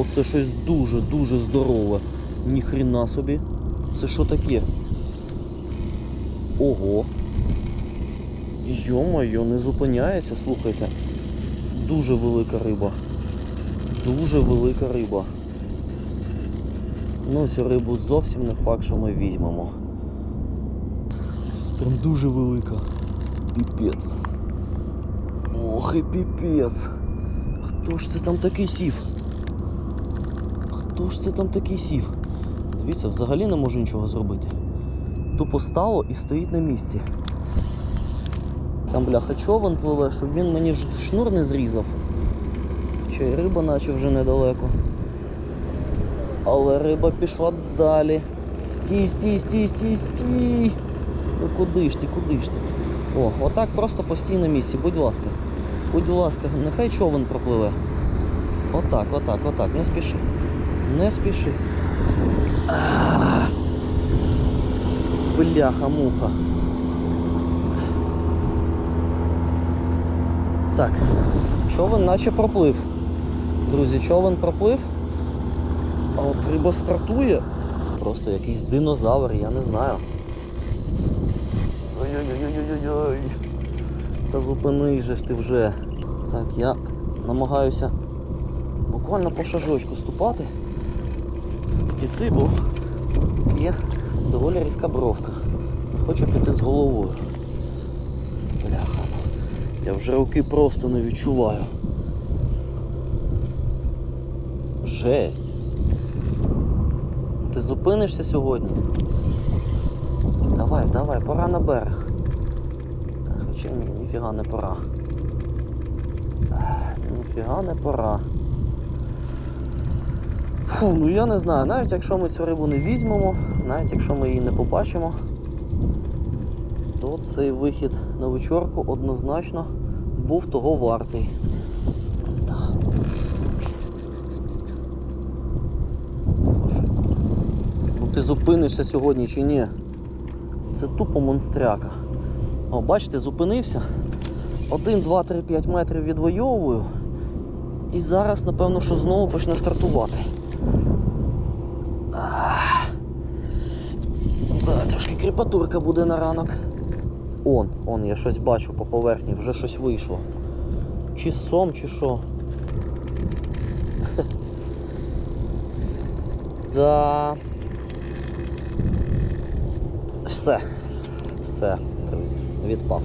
Оце щось дуже-дуже здорове. Ніхрена собі. Це що таке? Ого. Йо-моє, не зупиняється, слухайте. Дуже велика риба. Дуже велика риба. Ну, цю рибу зовсім не факт, що ми візьмемо. Прям дуже велика. Піпець. Ох і піпець. Хто ж це там такий сів? Хто ж це там такий сів? Дивіться, взагалі не можу нічого зробити. Тупо стало і стоїть на місці. Там бляха човен пливе, щоб він мені ж шнур не зрізав. Й риба наче вже недалеко. Але риба пішла далі. Стій, стій, стій, стій, стій. Ну куди ж ти, куди ж ти? О, отак просто постій на місці, будь ласка. Будь ласка, нехай човен пропливе. Отак, отак, отак, не спіши. Не спіши. Бляха-муха. Так, човен наче проплив. Друзі, човен проплив. А от риба стартує. Просто якийсь динозавр, я не знаю. Ой-ой-ой-ой-ой-ой. Та зупинись же ж ти вже. Так, я намагаюся буквально по шажочку ступати. Піти, бо є доволі різка бровка. Хочу піти з головою. Бляха. Я вже руки просто не відчуваю. Жесть. Ти зупинишся сьогодні? Давай, давай, пора на берег. Хоча ні, ніфіга не пора. Ніфіга не пора. Фу, ну я не знаю, навіть якщо ми цю рибу не візьмемо, навіть якщо ми її не побачимо, то цей вихід на вечорку однозначно був того вартий. Ну ти зупинишся сьогодні чи ні? Це тупо монстряка. О, бачите, зупинився. 1, 2, 3, 5 метрів відвоюю. І зараз, напевно, що знову почне стартувати. Да, трошки кріпатурка буде на ранок. Он, он, я щось бачу по поверхні, вже щось вийшло. Чи сом, чи що. Да. Все. Все, друзі, відпав.